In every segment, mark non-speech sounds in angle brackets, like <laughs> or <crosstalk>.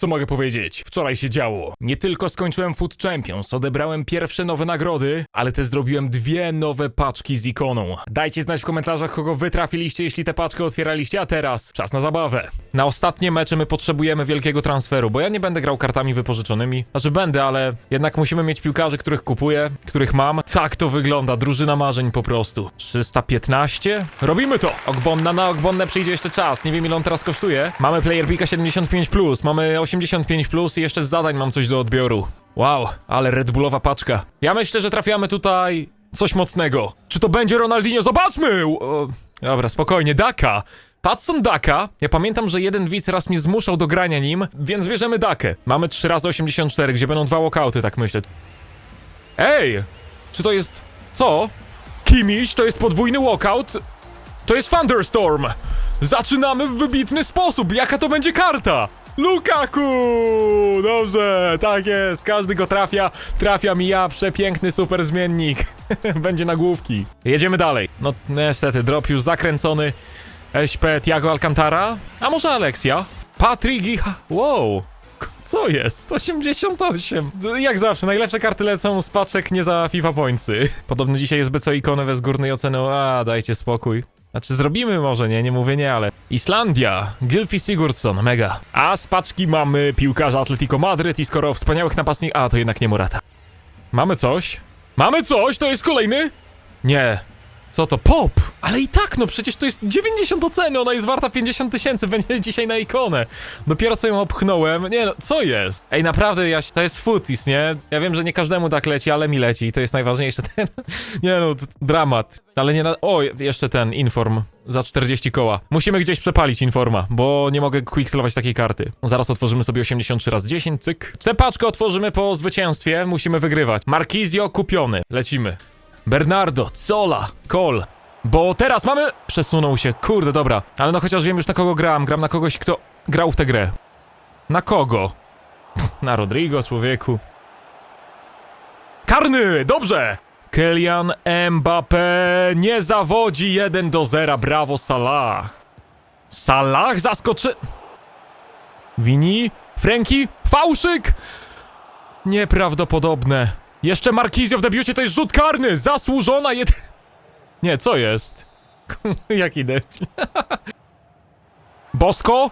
Co mogę powiedzieć? Wczoraj się działo. Nie tylko skończyłem Food Champions, odebrałem pierwsze nowe nagrody, ale też zrobiłem dwie nowe paczki z ikoną. Dajcie znać w komentarzach, kogo wy trafiliście, jeśli tę paczkę otwieraliście, a teraz czas na zabawę. Na ostatnie mecze my potrzebujemy wielkiego transferu, bo ja nie będę grał kartami wypożyczonymi. Znaczy będę, ale jednak musimy mieć piłkarzy, których kupuję, których mam. Tak to wygląda, drużyna marzeń po prostu. 315? Robimy to! Ogbonna na Ogbonnę przyjdzie jeszcze czas, nie wiem ile on teraz kosztuje. Mamy Player Pika 75+, mamy 85+, i jeszcze z zadań mam coś do odbioru. Wow, ale Red Bullowa paczka. Ja myślę, że trafiamy tutaj coś mocnego. Czy to będzie Ronaldinho? Zobaczmy! O, dobra, spokojnie, Daka. Patson Daka. Ja pamiętam, że jeden widz raz mnie zmuszał do grania nim, więc bierzemy Dakę. Mamy 3 razy 84, gdzie będą dwa walkouty, tak myślę. Ej! Czy to jest... co? Kimiś, to jest podwójny walkout? To jest Thunderstorm! Zaczynamy w wybitny sposób! Jaka to będzie karta? Lukaku! Dobrze, tak jest. Każdy go trafia. Trafia mi ja, przepiękny super zmiennik. <laughs> będzie nagłówki. Jedziemy dalej. No niestety, drop już zakręcony. SP Tiago Alcantara? A może Alexia? Patrick Gicha... Wow! Co jest? 88. No, Jak zawsze, najlepsze karty lecą z paczek nie za FIFA Pointsy. <laughs> Podobno dzisiaj jest BCO ikonę bez górnej oceny. A, dajcie spokój. Znaczy zrobimy może, nie, nie mówię nie, ale... Islandia, Gylfi Sigurdsson, mega. A z paczki mamy piłkarza Atletico Madryt i skoro wspaniałych napastnik... A, to jednak nie Morata. Mamy coś? Mamy coś? To jest kolejny? Nie. Co to? Pop! Ale i tak, no przecież to jest 90 oceny, ona jest warta 50 tysięcy, <laughs> będzie dzisiaj na ikonę. Dopiero co ją opchnąłem. Nie no, co jest? Ej, naprawdę, Jaś, to jest footis, nie? Ja wiem, że nie każdemu tak leci, ale mi leci i to jest najważniejsze. <laughs> Ten, nie no, dramat. Ale nie na... O, jeszcze ten, inform. Za 40 koła. Musimy gdzieś przepalić informa, bo nie mogę quickselować takiej karty. Zaraz otworzymy sobie 83 raz 10, cyk. Tę paczkę otworzymy po zwycięstwie, musimy wygrywać. Markizio kupiony. Lecimy. Bernardo, Zola, Cole. Bo teraz mamy... Przesunął się, kurde, dobra. Ale no chociaż wiem już na kogo gram. Gram na kogoś, kto grał w tę grę. Na kogo? <laughs> Na Rodrigo, człowieku. Karny, dobrze! Kylian Mbappé nie zawodzi 1 do 0, brawo Salah. Salah zaskoczy... Wini, Franki, fałszyk! Nieprawdopodobne. Jeszcze Markizio w debiucie to jest rzut karny! Zasłużona jed... <laughs> Nie, co jest? <laughs> Jaki debil. <laughs> Bosko?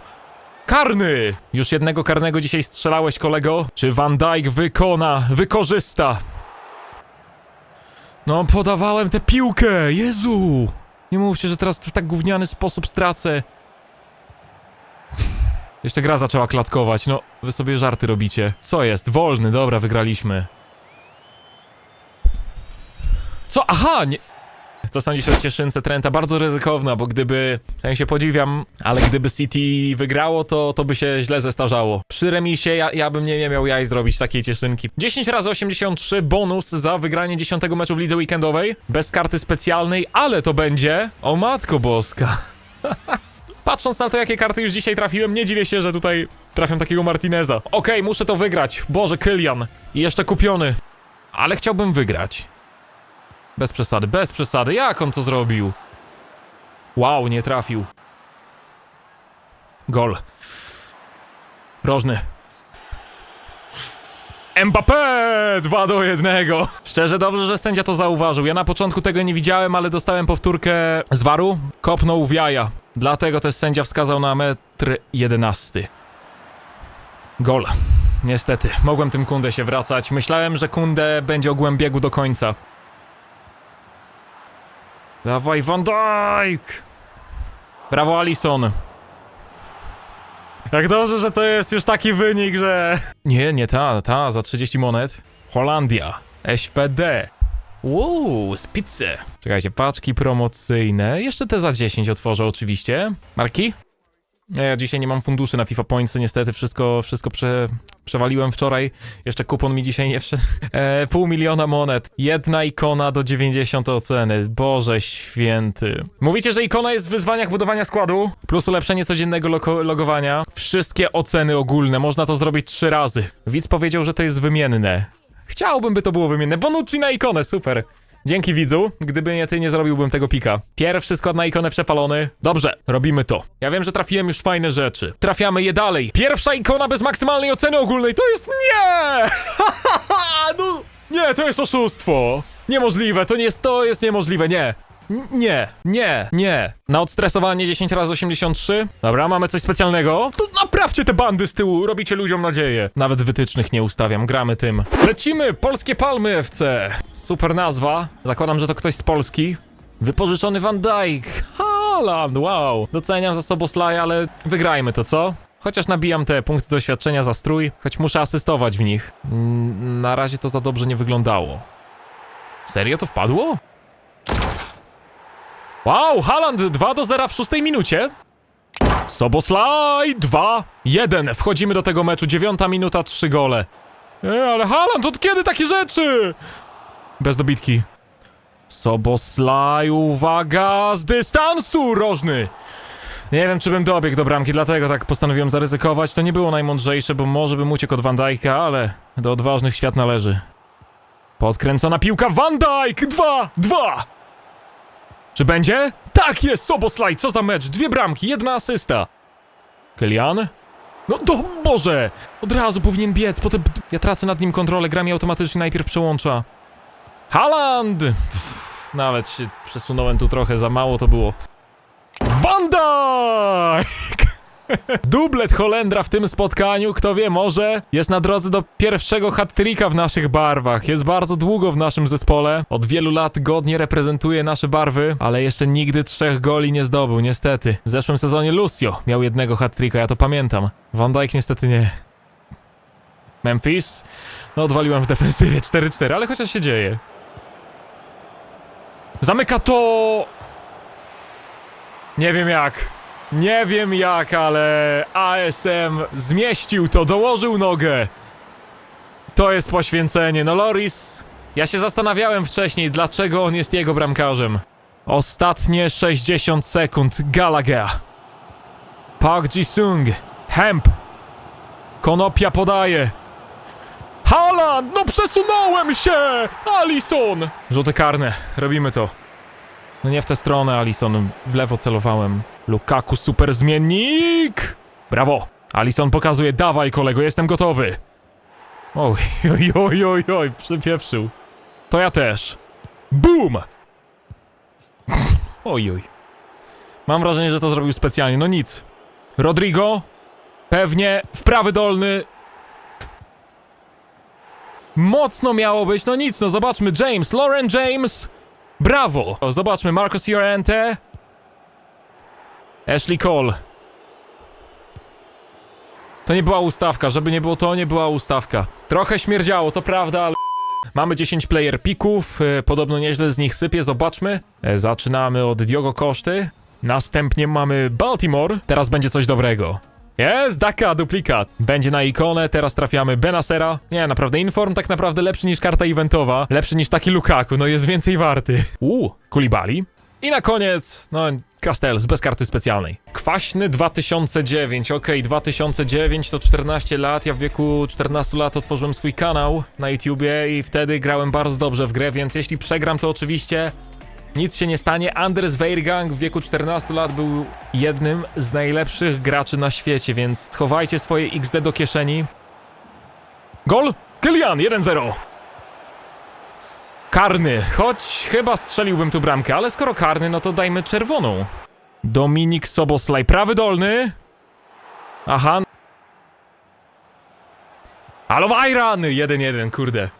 Karny! Już jednego karnego dzisiaj strzelałeś, kolego. Czy Van Dijk wykona, wykorzysta? No, podawałem tę piłkę! Jezu! Nie mówcie, że teraz w tak gówniany sposób stracę. Jeszcze gra zaczęła klatkować, no, wy sobie żarty robicie. Co jest? Wolny, dobra, wygraliśmy. Co? Aha, nie... Co sądzisz o cieszynce Trenta? Bardzo ryzykowna, bo gdyby... W sensie podziwiam, ale gdyby City wygrało, to, to by się źle zestarzało. Przy remisie ja, ja bym nie, miał jaj zrobić takiej cieszynki. 10 razy 83 bonus za wygranie 10 meczu w lidze weekendowej. Bez karty specjalnej, ale to będzie... O matko boska. <laughs> Patrząc na to, jakie karty już dzisiaj trafiłem, nie dziwię się, że tutaj trafiam takiego Martineza. Okej, muszę to wygrać. Boże, Kylian. I jeszcze kupiony. Ale chciałbym wygrać. Bez przesady, bez przesady. Jak on to zrobił? Wow, nie trafił. Gol. Rożny. Mbappé! 2 do 1. Szczerze dobrze, że sędzia to zauważył. Ja na początku tego nie widziałem, ale dostałem powtórkę z waru. Kopnął w jaja. Dlatego też sędzia wskazał na metr 11. Gol. Niestety, mogłem tym Kundę się wracać. Myślałem, że Kundę będzie ogółem biegu do końca. Dawaj Van Dijk! Brawo Alison. Jak dobrze, że to jest już taki wynik, że... Nie, nie ta, ta, za 30 monet. Holandia. SPD. Uuu, z pizzy. Czekajcie, paczki promocyjne. Jeszcze te za 10 otworzę oczywiście. Marki? Ja dzisiaj nie mam funduszy na FIFA Points, niestety wszystko, wszystko prze, przewaliłem wczoraj. Jeszcze kupon mi dzisiaj nie wszedł. E, pół miliona monet. Jedna ikona do 90 oceny. Boże święty. Mówicie, że ikona jest w wyzwaniach budowania składu? Plus ulepszenie codziennego logowania. Wszystkie oceny ogólne. Można to zrobić trzy razy. Widz powiedział, że to jest wymienne. Chciałbym, by to było wymienne. Bonucci na ikonę, super. Dzięki widzu, gdyby nie ty, nie zrobiłbym tego pika. Pierwszy skład na ikonę przepalony. Dobrze, robimy to. Ja wiem, że trafiłem już fajne rzeczy. Trafiamy je dalej. Pierwsza ikona bez maksymalnej oceny ogólnej to jest nie! <laughs> no, nie, to jest oszustwo. Niemożliwe, to nie jest, to jest niemożliwe, nie. Nie, nie, nie. Na odstresowanie 10 razy 83. Dobra, mamy coś specjalnego. To naprawcie te bandy z tyłu, robicie ludziom nadzieję. Nawet wytycznych nie ustawiam, gramy tym. Lecimy, Polskie Palmy FC. Super nazwa. Zakładam, że to ktoś z Polski. Wypożyczony Van Dijk. Haaland, wow. Doceniam za Soboslaj, ale wygrajmy to, co? Chociaż nabijam te punkty doświadczenia za strój, choć muszę asystować w nich. Na razie to za dobrze nie wyglądało. Serio to wpadło? Wow, Haaland 2 do 0 w szóstej minucie. Soboslaj 2, 1. Wchodzimy do tego meczu, dziewiąta minuta, trzy gole. E, ale Haaland, od kiedy takie rzeczy? Bez dobitki. Soboslaj, uwaga, z dystansu rożny. Nie wiem, czy bym dobiegł do bramki, dlatego tak postanowiłem zaryzykować. To nie było najmądrzejsze, bo może bym uciekł od Van ale do odważnych świat należy. Podkręcona piłka, Van Dijk! 2, 2! Czy będzie? Tak jest, Soboslaj, co za mecz, dwie bramki, jedna asysta. Kylian? No do Boże! Od razu powinien biec, potem ja tracę nad nim kontrolę, gra mi automatycznie najpierw przełącza. Haaland! Uff, Nawet się przesunąłem tu trochę, za mało to było. Van Dijk! <laughs> Dublet Holendra w tym spotkaniu, kto wie, może jest na drodze do pierwszego hat-tricka w naszych barwach. Jest bardzo długo w naszym zespole. Od wielu lat godnie reprezentuje nasze barwy, ale jeszcze nigdy trzech goli nie zdobył, niestety. W zeszłym sezonie Lucio miał jednego hat-tricka, ja to pamiętam. Van Dijk niestety nie. Memphis? No odwaliłem w defensywie 4-4, ale chociaż się dzieje. Zamyka to... Nie wiem jak. Nie wiem jak, ale ASM zmieścił to, dołożył nogę. To jest poświęcenie. No Loris, ja się zastanawiałem wcześniej, dlaczego on jest jego bramkarzem. Ostatnie 60 sekund. Gallagher. Park Ji-sung. Hemp. Konopia podaje. Haaland! No przesunąłem się! Alison! Rzuty karne. Robimy to. No nie w tę stronę, Alison. W lewo celowałem. Lukaku, super zmiennik! Brawo! Alison pokazuje, dawaj kolego, jestem gotowy. Oj, <laughs> oj, oj, oj, oj, przypieprzył. To ja też. Boom! <laughs> Oj, oj. Mam wrażenie, że to zrobił specjalnie, no nic. Rodrigo? Pewnie w prawy dolny. Mocno miało być, no nic, no zobaczmy. James, Lauren James. Brawo! O, zobaczmy, Marcos Llorente. Ashley Cole. To nie była ustawka, żeby nie było to, nie była ustawka. Trochę śmierdziało, to prawda, ale... Mamy 10 player pików, e, podobno nieźle z nich sypie, zobaczmy. E, zaczynamy od Diogo Koszty. Następnie mamy Baltimore. Teraz będzie coś dobrego. Jest, Daka, duplikat. Będzie na ikonę, teraz trafiamy Benasera. Nie, naprawdę, Inform tak naprawdę lepszy niż karta eventowa. Lepszy niż taki Lukaku, no jest więcej warty. Uuu, Kulibali. I na koniec, no, Castells, bez karty specjalnej. Kwaśny 2009, okej, 2009 to 14 lat, ja w wieku 14 lat otworzyłem swój kanał na YouTubie i wtedy grałem bardzo dobrze w grę, więc jeśli przegram, to oczywiście nic się nie stanie. Anders Weirgang w wieku 14 lat był jednym z najlepszych graczy na świecie, więc schowajcie swoje XD do kieszeni. Gol! Kylian 1-0. Karny, choć chyba strzeliłbym tu bramkę, ale skoro karny, no to dajmy czerwoną. Dominik Soboslaj, prawy dolny. Aha. Alowajran! 1-1, kurde.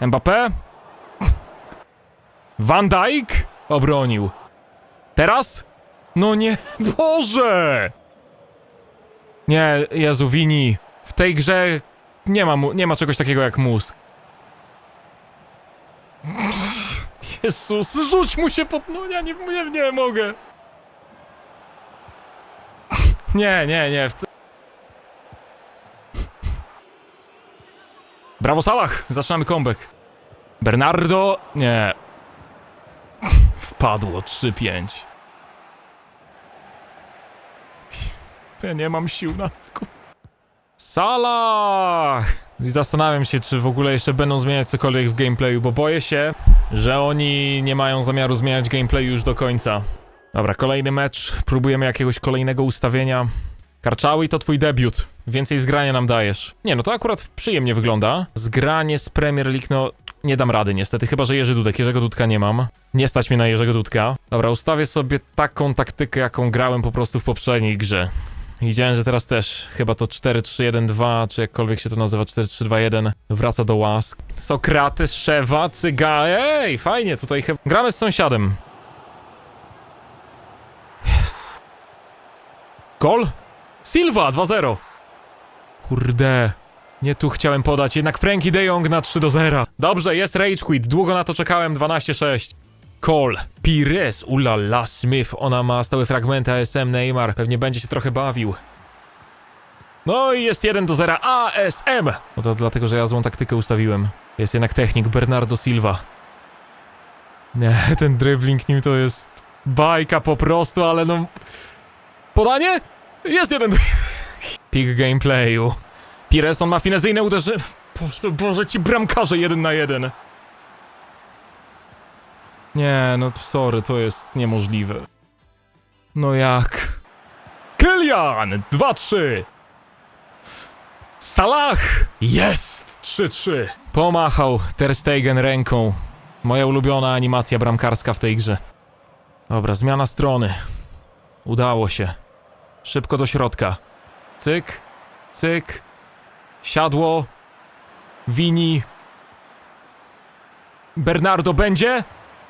Mbappé? Van Dijk? Obronił. Teraz? No nie, <laughs> Boże! Nie, Jezu, Wini. W tej grze nie ma, nie ma czegoś takiego jak mózg. Jezus, rzuć mu się pod... No ja nie, nie, nie mogę. Nie, nie, nie. Brawo Salah! Zaczynamy comeback. Bernardo... Nie. Wpadło 3-5. Ja nie mam sił na to. Salah! I zastanawiam się, czy w ogóle jeszcze będą zmieniać cokolwiek w gameplayu, bo boję się, że oni nie mają zamiaru zmieniać gameplayu już do końca. Dobra, kolejny mecz. Próbujemy jakiegoś kolejnego ustawienia. Karczały to twój debiut. Więcej zgrania nam dajesz. Nie, no to akurat przyjemnie wygląda. Zgranie z Premier League, no nie dam rady niestety, chyba że Jerzy Dudek. Jerzego Dudka nie mam. Nie stać mnie na Jerzego Dudka. Dobra, ustawię sobie taką taktykę, jaką grałem po prostu w poprzedniej grze. Widziałem, że teraz też chyba to 4-3-1-2, czy jakkolwiek się to nazywa, 4-3-2-1 wraca do łask. Sokrates, Szewa, Cyga, ej, fajnie, tutaj chyba... Gramy z sąsiadem. Yes. Gol? Silva, 2-0. Kurde, nie tu chciałem podać, jednak Frankie de Jong na 3-0. Dobrze, jest Rage Quit, długo na to czekałem, 12-6. Cole, Pires, ulala, Smith, ona ma stałe fragmenty ASM, Neymar, pewnie będzie się trochę bawił. No i jest 1 do 0 ASM! No to dlatego, że ja złą taktykę ustawiłem. Jest jednak technik Bernardo Silva. Nie, ten dribbling nim to jest bajka po prostu, ale no... Podanie? Jest jeden... Pik gameplayu. Pires, on ma finezyjne uderzenie... Boże, Boże, ci bramkarze jeden na jeden. Nie, no sorry, to jest niemożliwe. No jak? Kylian! 2-3! Salah! Jest! 3-3. Pomachał Ter Stegen ręką. Moja ulubiona animacja bramkarska w tej grze. Dobra, zmiana strony. Udało się. Szybko do środka. Cyk, cyk. Siadło. Wini. Bernardo będzie?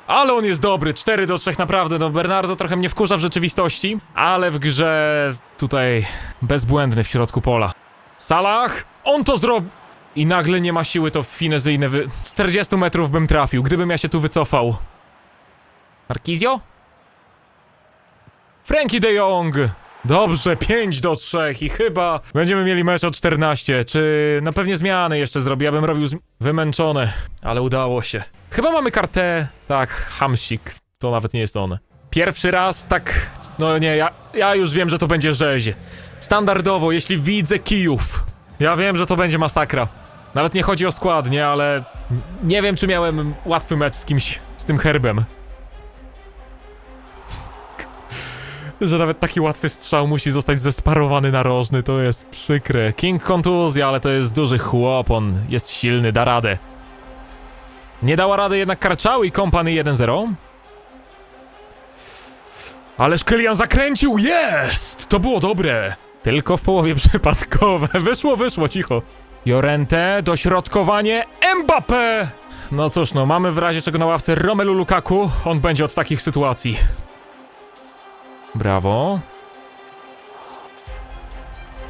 Ale on jest dobry, 4 do 3 naprawdę, no Bernardo trochę mnie wkurza w rzeczywistości, ale w grze tutaj bezbłędny w środku pola. Salah, on to zrobi... I nagle nie ma siły to finezyjne wy... 40 metrów bym trafił, gdybym ja się tu wycofał. Markizio? Frankie de Jong! Dobrze, 5 do 3 i chyba będziemy mieli mecz o 14. Czy no pewnie zmiany jeszcze zrobię, ja bym robił wymęczone, ale udało się. Chyba mamy kartę, tak, Hamsik, to nawet nie jest on. Pierwszy raz tak, no nie, ja, ja już wiem, że to będzie rzeź. Standardowo, jeśli widzę kijów, ja wiem, że to będzie masakra. Nawet nie chodzi o skład, nie, ale nie wiem, czy miałem łatwy mecz z kimś, z tym herbem. Że nawet taki łatwy strzał musi zostać zesparowany narożny, to jest przykre. King kontuzja, ale to jest duży chłop, on jest silny, da radę. Nie dała rady jednak Karczały i kompany 1-0. Ależ Kylian zakręcił, jest! To było dobre. Tylko w połowie <laughs> przypadkowe. Wyszło, wyszło, cicho. Jorente, dośrodkowanie, Mbappé! No cóż, no mamy w razie czego na ławce Romelu Lukaku. On będzie od takich sytuacji. Brawo.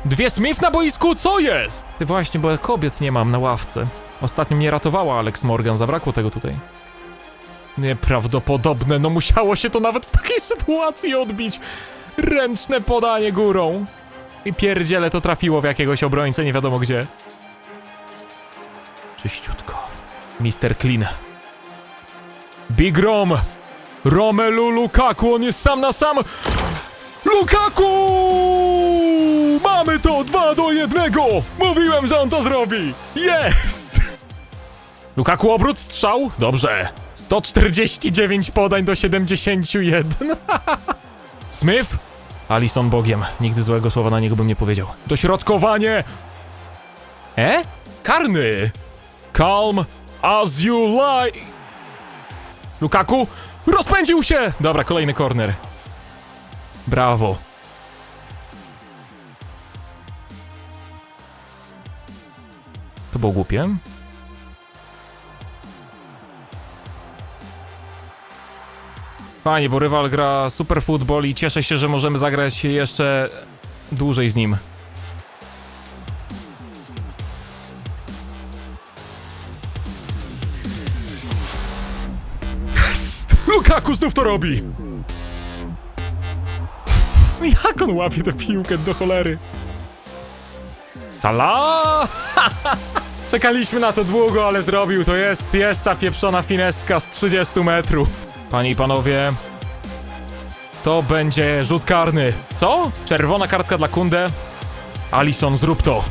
Dwie Smith na boisku, co jest? Ty właśnie, bo kobiet nie mam na ławce. Ostatnio mnie ratowała Alex Morgan, zabrakło tego tutaj. Nieprawdopodobne, no musiało się to nawet w takiej <laughs> sytuacji odbić. Ręczne podanie górą. I pierdziele to trafiło w jakiegoś obrońcę, nie wiadomo gdzie. Czyściutko. Mister Clean. Big Rom! Romelu Lukaku, on jest sam na sam! Lukaku! Mamy to 2 do 1! Mówiłem, że on to zrobi! Jest! Lukaku obrót strzał? Dobrze. 149 podań do 71. <laughs> Smith? Alison Bogiem. Nigdy złego słowa na niego bym nie powiedział. Dośrodkowanie! E? Karny! Calm as you lie! Lukaku rozpędził się! Dobra, kolejny corner. Brawo. To było głupie. Fajnie, bo rywal gra super futbol i cieszę się, że możemy zagrać jeszcze dłużej z nim. <laughs> Lukaku znów to robi! <laughs> Jak on łapie tę piłkę do cholery? Salah! <laughs> Czekaliśmy na to długo, ale zrobił to. Jest, jest ta pieprzona fineska z 30 metrów. Panie i panowie, to będzie rzut karny. Co? Czerwona kartka dla Kunde. Alison, zrób to.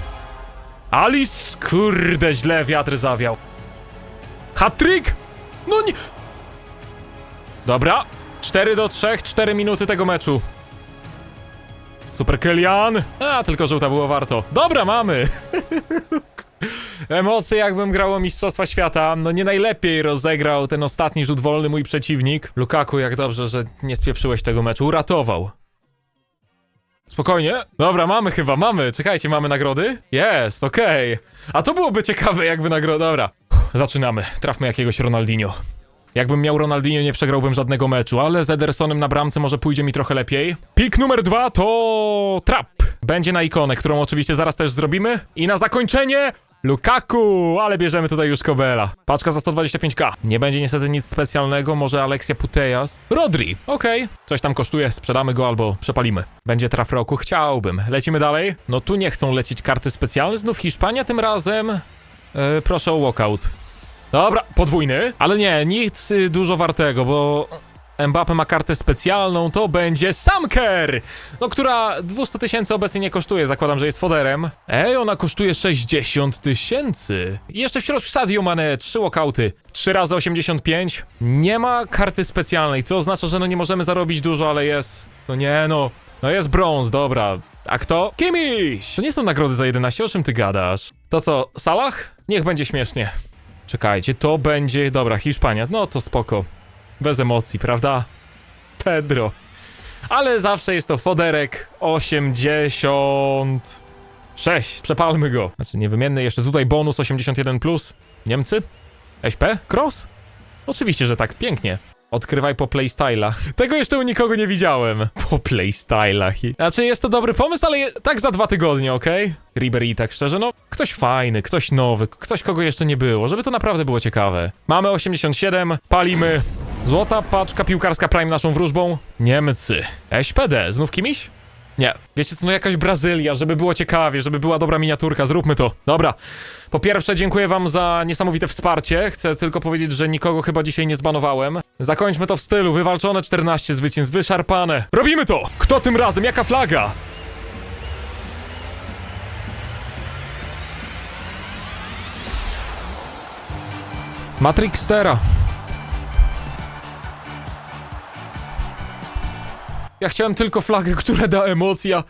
Alice, kurde, źle wiatr zawiał. Hatryk? No nie... Dobra, 4 do 3, 4 minuty tego meczu. Super Kylian. A, tylko żółta było warto. Dobra, mamy. Emocje jakbym grał o Mistrzostwa Świata. No nie najlepiej rozegrał ten ostatni rzut wolny mój przeciwnik. Lukaku, jak dobrze, że nie spieprzyłeś tego meczu. Uratował. Spokojnie. Dobra, mamy chyba, mamy. Czekajcie, mamy nagrody? Jest, okej. A to byłoby ciekawe jakby nagroda. Dobra. Zaczynamy. Trafmy jakiegoś Ronaldinho. Jakbym miał Ronaldinho, nie przegrałbym żadnego meczu, ale z Edersonem na bramce może pójdzie mi trochę lepiej. Pik numer dwa to trap. Będzie na ikonę, którą oczywiście zaraz też zrobimy. I na zakończenie Lukaku, ale bierzemy tutaj już Kobela. Paczka za 125k. Nie będzie niestety nic specjalnego, może Alexia Putejas. Rodri, okej. Coś tam kosztuje, sprzedamy go albo przepalimy. Będzie traf roku, chciałbym. Lecimy dalej. No tu nie chcą lecieć karty specjalne, znów Hiszpania tym razem. Yy, proszę o walkout. Dobra, podwójny, ale nie, nic y, dużo wartego, bo Mbappe ma kartę specjalną, to będzie Samker, no która 200 tysięcy obecnie nie kosztuje, zakładam, że jest foderem. Ej, ona kosztuje 60 tysięcy. Jeszcze w środku Sadio Mane, 3 walkouty, 3 razy 85. Nie ma karty specjalnej, co oznacza, że no nie możemy zarobić dużo, ale jest, no nie no, no jest brąz, dobra. A kto? Kimiś! To nie są nagrody za 11, o czym ty gadasz? To co, Salah? Niech będzie śmiesznie. Czekajcie, to będzie. Dobra, Hiszpania. No to spoko. Bez emocji, prawda? Pedro. Ale zawsze jest to foderek 86. Przepalmy go. Znaczy, niewymienny jeszcze tutaj bonus 81. Plus. Niemcy? SP? Cross? Oczywiście, że tak. Pięknie. Odkrywaj po playstylach. <laughs> Tego jeszcze u nikogo nie widziałem. Po playstylach. Znaczy, jest to dobry pomysł, ale tak za dwa tygodnie, okej? Ribery tak szczerze, no ktoś fajny, ktoś nowy, ktoś kogo jeszcze nie było, żeby to naprawdę było ciekawe. Mamy 87, palimy. Złota paczka piłkarska Prime naszą wróżbą. Niemcy. SPD, znów kimiś? Nie. Wiecie co, no jakaś Brazylia, żeby było ciekawie, żeby była dobra miniaturka, zróbmy to. Dobra. Po pierwsze, dziękuję wam za niesamowite wsparcie. Chcę tylko powiedzieć, że nikogo chyba dzisiaj nie zbanowałem. Zakończmy to w stylu, wywalczone 14 zwycięstw, wyszarpane. Robimy to! Kto tym razem? Jaka flaga? Matrixtera. Ja chciałem tylko flagę, która da emocja.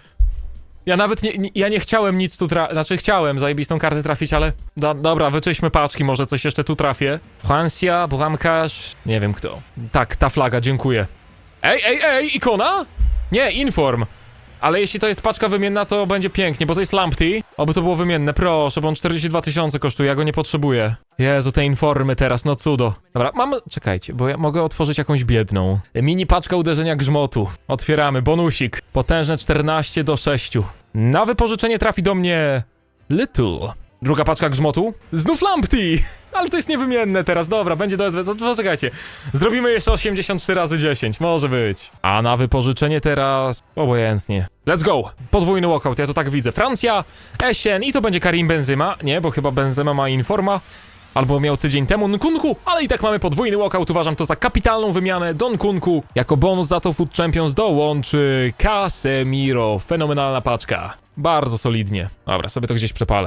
Ja nawet nie, nie, ja nie chciałem nic tu trafić, znaczy chciałem zajebistą kartę trafić, ale do, dobra, wyczyśmy paczki, może coś jeszcze tu trafię. Francja, bramkarz, nie wiem kto. Tak, ta flaga, dziękuję. Ej, ej, ej, ikona? Nie, inform. Ale jeśli to jest paczka wymienna, to będzie pięknie, bo to jest Lampty. Oby to było wymienne, proszę, bo on 42 tysiące kosztuje, ja go nie potrzebuję. Jezu, te informy teraz, no cudo. Dobra, mam... Czekajcie, bo ja mogę otworzyć jakąś biedną. Mini paczka uderzenia grzmotu. Otwieramy, bonusik. Potężne 14 do 6. Na wypożyczenie trafi do mnie... Little. Druga paczka grzmotu. Znów Lampty! Ale to jest niewymienne teraz, dobra, będzie do SW. To poczekajcie. Zrobimy jeszcze 83 razy 10, może być. A na wypożyczenie teraz... Obojętnie. Let's go! Podwójny walkout, ja to tak widzę. Francja, Esien i to będzie Karim Benzema. Nie, bo chyba Benzema ma informa. Albo miał tydzień temu Nkunku, ale i tak mamy podwójny walkout. Uważam to za kapitalną wymianę. Don Kunku jako bonus za to Food Champions dołączy Casemiro. Fenomenalna paczka. Bardzo solidnie. Dobra, sobie to gdzieś przepalę.